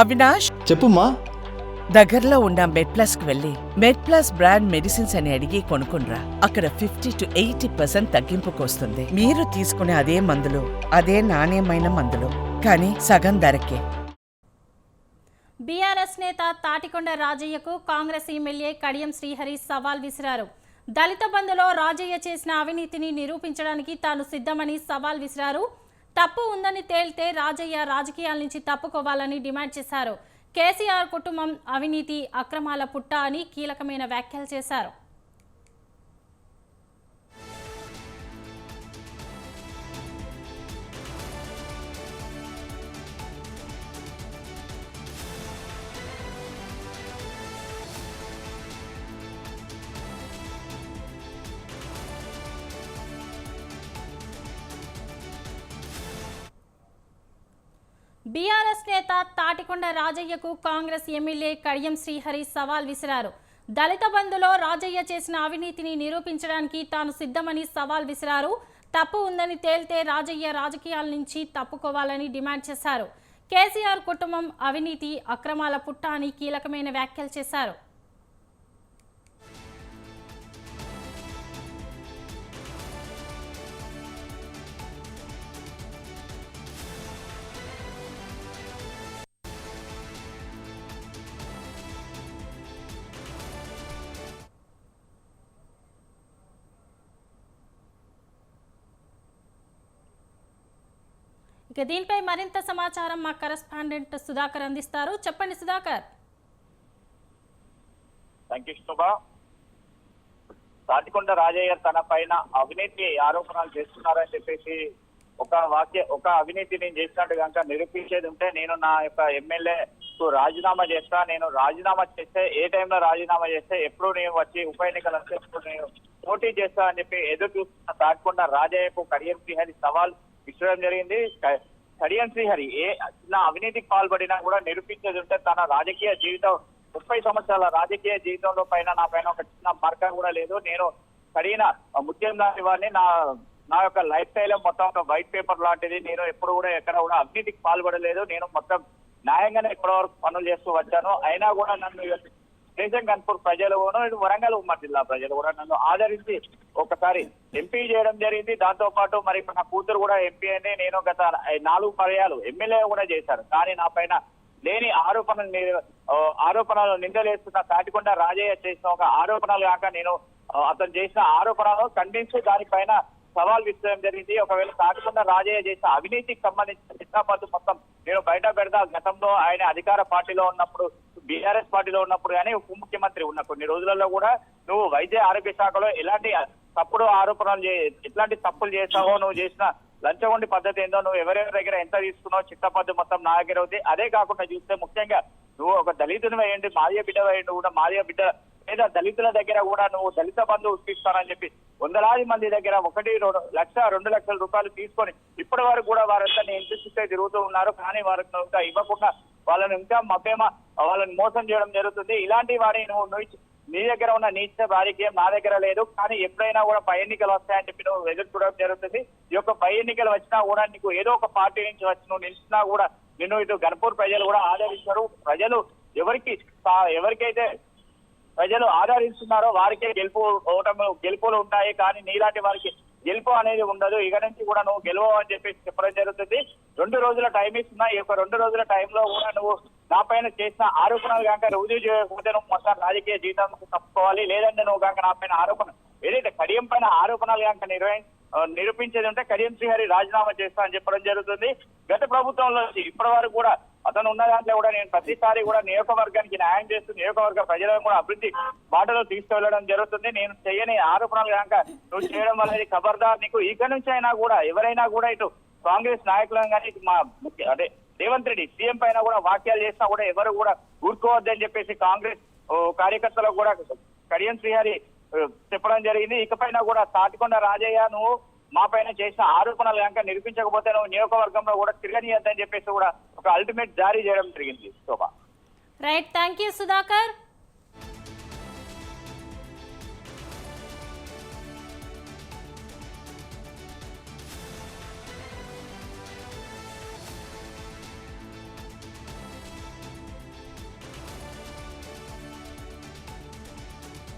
అవినాష్? చెప్పుమా దగ్గరలో ఉన్న మెడ్ ప్లస్కు వెళ్ళి మెడ్ ప్లస్ బ్రాండ్ మెడిసిన్స్ అని అడిగి కొనుక్కునరా అక్కడ ఫిఫ్టీ టు ఎయిటీ పర్సెంట్ తగ్గింపుకు వస్తుంది మీరు తీసుకునే అదే మందులు అదే నాణ్యమైన మందులు కానీ సగం ధరకే. బీఆర్ఎస్ నేత తాటికొండ రాజయ్యకు కాంగ్రెస్ ఎమ్మెల్యే కడియం శ్రీహరి సవాల్ విసిరారు. దళిత బంధులో రాజయ్య చేసిన అవినీతిని నిరూపించడానికి తాను సిద్ధమని సవాల్ విసిరారు తప్పు ఉందని తేలితే రాజయ్య రాజకీయాల నుంచి తప్పుకోవాలని డిమాండ్ చేశారు. కేసీఆర్ కుటుంబం అవినీతి అక్రమాల పుట్ట అని కీలకమైన వ్యాఖ్యలు చేశారు. బీఆర్ఎస్ నేత తాటికొండ రాజయ్యకు కాంగ్రెస్ ఎమ్మెల్యే కడియం శ్రీహరి సవాల్ విసిరారు. దళిత బంధులో రాజయ్య చేసిన అవినీతిని నిరూపించడానికి తాను సిద్ధమని సవాల్ విసిరారు. తప్పు ఉందని తేల్తే రాజయ్య రాజకీయాల నుంచి తప్పుకోవాలని డిమాండ్ చేశారు. కేసీఆర్ కుటుంబం అవినీతి అక్రమాల పుట్ట అని కీలకమైన వ్యాఖ్యలు చేశారు. ఇక దీనిపై మరింత సమాచారం మా కరస్పాండెంట్ సుధాకర్ అందిస్తారు. చెప్పండి సుధాకర్. థ్యాంక్ యూ తాటికొండ రాజయ్య తన పైన అవినీతి ఆరోపణలు చేస్తున్నారని చెప్పేసి ఒక వాక్య ఒక అవినీతి నేను చేసినట్టు కనుక నిరూపించేది ఉంటే నేను నా యొక్క ఎమ్మెల్యే కు రాజీనామా చేస్తా నేను రాజీనామా చేస్తే ఏ టైంలో రాజీనామా చేస్తే ఎప్పుడు నేను వచ్చి ఉప ఎన్నికలు ఎప్పుడు నేను పోటీ చేస్తా అని చెప్పి ఎదురు చూస్తున్న తాటికొండ రాజయ్యకు కరియర్ బిహారీ సవాల్ విసరడం జరిగింది. క- కడియం శ్రీహరి ఏ చిన్న అవినీతికి పాల్పడినా కూడా నిరూపించేది ఉంటే తన రాజకీయ జీవితం ముప్పై సంవత్సరాల రాజకీయ జీవితంలో పైన నా పైన ఒక చిన్న మార్క కూడా లేదు. నేను కడిగిన ముత్యం లాంటి వాడిని నా నా యొక్క లైఫ్ స్టైల్ మొత్తం ఒక వైట్ పేపర్ లాంటిది. నేను ఎప్పుడు కూడా ఎక్కడ కూడా అవినీతికి పాల్పడలేదు. నేను మొత్తం న్యాయంగానే ఇప్పటివరకు పనులు చేస్తూ వచ్చాను. అయినా కూడా నన్ను నిజం కన్పూర్ ప్రజలు కూడా ఇటు వరంగల్ ఉమ్మడి జిల్లా ప్రజలు కూడా నన్ను ఆదరించి ఒకసారి ఎంపీ చేయడం జరిగింది. దాంతో పాటు మరి నా కూతురు కూడా ఎంపీ అని నేను గత నాలుగు పర్యాలు ఎమ్మెల్యే కూడా చేశారు కానీ నా పైన లేని ఆరోపణలు ఆరోపణలు నిందలేస్తున్న తాటికొండ రాజయ్య చేసిన ఒక ఆరోపణలు కాక నేను అతను చేసిన ఆరోపణలు ఖండించి దానిపైన సవాల్ విసరడం జరిగింది. ఒకవేళ తాటికొండ రాజయ్య చేసిన అవినీతికి సంబంధించిన చిత్తాపద్దు మొత్తం నేను బయట పెడతా. గతంలో ఆయన అధికార పార్టీలో ఉన్నప్పుడు బీఆర్ఎస్ పార్టీలో ఉన్నప్పుడు కానీ ఉప ముఖ్యమంత్రి ఉన్న కొన్ని రోజులలో కూడా నువ్వు వైద్య ఆరోగ్య శాఖలో ఎలాంటి తప్పుడు ఆరోపణలు ఎట్లాంటి తప్పులు చేసావో నువ్వు చేసిన లంచగొండి పద్ధతి ఏందో నువ్వు ఎవరెవరి దగ్గర ఎంత తీసుకున్నావు చిత్తపద్దు మొత్తం నా దగ్గర ఉంది. అదే కాకుండా చూస్తే ముఖ్యంగా నువ్వు ఒక దళితుని వేయండి మాదియ బిడ్డ వేయండి కూడా మాదియ బిడ్డ లేదా దళితుల దగ్గర కూడా నువ్వు దళిత బంధు ఉట్టిస్తానని చెప్పి వందలాది మంది దగ్గర ఒకటి రెండు లక్ష రెండు లక్షల రూపాయలు తీసుకొని ఇప్పటి వరకు కూడా వారంతా నీ ఇంటి చుట్టే తిరుగుతూ ఉన్నారు. కానీ వారికి ఇంకా ఇవ్వకుండా వాళ్ళని ఇంకా మభ్యమ వాళ్ళని మోసం చేయడం జరుగుతుంది. ఇలాంటి వాడి నువ్వు నీ దగ్గర ఉన్న నీచ రాజకీయం నా దగ్గర లేదు. కానీ ఎప్పుడైనా కూడా పై ఎన్నికలు వస్తాయని చెప్పి నువ్వు ఎదురు చూడడం జరుగుతుంది. ఈ యొక్క పై ఎన్నికలు వచ్చినా కూడా నీకు ఏదో ఒక పార్టీ నుంచి వచ్చి నువ్వు నిలిచినా కూడా నిన్ను ఇటు గణపూర్ ప్రజలు కూడా ఆదరించారు ప్రజలు ఎవరికి ఎవరికైతే ప్రజలు ఆదరిస్తున్నారో వారికే గెలుపు ఓటమి గెలుపులు ఉంటాయి. కానీ నీలాంటి వారికి గెలుపు అనేది ఉండదు. ఇక నుంచి కూడా నువ్వు గెలవవు అని చెప్పి చెప్పడం జరుగుతుంది. రెండు రోజుల టైం ఇస్తున్నా. ఈ యొక్క రెండు రోజుల టైంలో కూడా నువ్వు నా పైన చేసిన ఆరోపణలు కాక రుజువు చేయకపోతే నువ్వు మొత్తం రాజకీయ జీవితానికి తప్పుకోవాలి. లేదంటే నువ్వు కాక నా పైన ఆరోపణ ఏదైతే కడియం పైన ఆరోపణలు కనుక నిర్వహి నిరూపించేది ఉంటే కడియం శ్రీహరి రాజీనామా చేస్తా అని చెప్పడం జరుగుతుంది. గత ప్రభుత్వంలో నుంచి ఇప్పటి వరకు కూడా అతను ఉన్న దాంట్లో కూడా నేను ప్రతిసారి కూడా నియోజకవర్గానికి న్యాయం చేస్తూ నియోజకవర్గ ప్రజలను కూడా అభివృద్ధి బాటలో తీసుకువెళ్ళడం జరుగుతుంది. నేను చేయని ఆరోపణలు కనుక నువ్వు చేయడం అనేది ఖబర్దార్ నీకు. ఇక నుంచి అయినా కూడా ఎవరైనా కూడా ఇటు కాంగ్రెస్ నాయకులను కానీ మా అదే రేవంత్ రెడ్డి సీఎం పైన కూడా వాక్యాలు చేసినా కూడా ఎవరు కూడా ఊరుకోవద్దని చెప్పేసి కాంగ్రెస్ కార్యకర్తలకు కూడా కడియం శ్రీహరి చెప్పడం జరిగింది. ఇకపైన కూడా తాటికొండ రాజయ్య నువ్వు మా పైన చేసిన ఆరోపణలు కనుక నిరూపించకపోతే నువ్వు నియోజకవర్గంలో కూడా తిరగనీయద్దని చెప్పేసి కూడా ఒక అల్టిమేట్ జారీ చేయడం జరిగింది Shobha. Right thank you Sudhakar